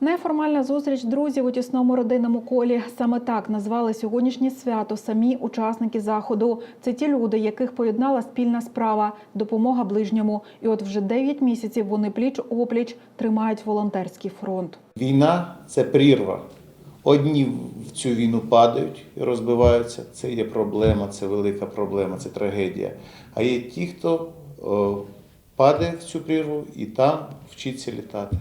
Неформальна зустріч друзів у тісному родинному колі. Саме так назвали сьогоднішнє свято самі учасники заходу. Це ті люди, яких поєднала спільна справа допомога ближньому. І от вже 9 місяців вони пліч опліч тримають волонтерський фронт. Війна це прірва. Одні в цю війну падають і розбиваються. Це є проблема, це велика проблема, це трагедія. А є ті, хто падає в цю прірву і там вчиться літати.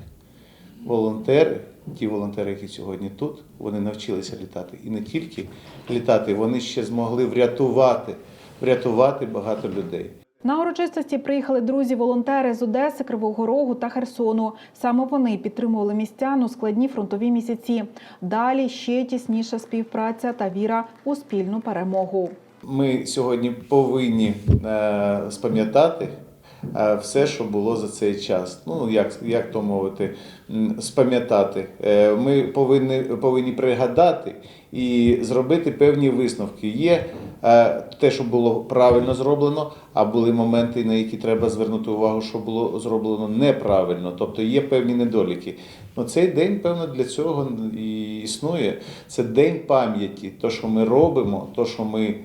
Волонтери, ті волонтери, які сьогодні тут, вони навчилися літати. І не тільки літати, вони ще змогли врятувати, врятувати багато людей. На урочистості приїхали друзі-волонтери з Одеси, Кривого Рогу та Херсону. Саме вони підтримували містян у складні фронтові місяці. Далі ще тісніша співпраця та віра у спільну перемогу. Ми сьогодні повинні е, спам'ятати все, що було за цей час. Ну, як, як то мовити, спам'ятати. Е, Ми повинні, повинні пригадати і зробити певні висновки. Є е, те, що було правильно зроблено, а були моменти, на які треба звернути увагу, що було зроблено неправильно. Тобто є певні недоліки. Ну, цей день, певно, для цього і існує. Це день пам'яті. То, що ми робимо, то, що ми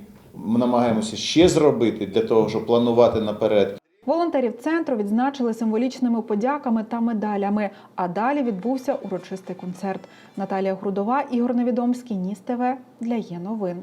намагаємося ще зробити для того, щоб планувати наперед. Волонтерів центру відзначили символічними подяками та медалями. А далі відбувся урочистий концерт. Наталія Грудова, Ігор Невідомський, Ніс ТВ для є новин.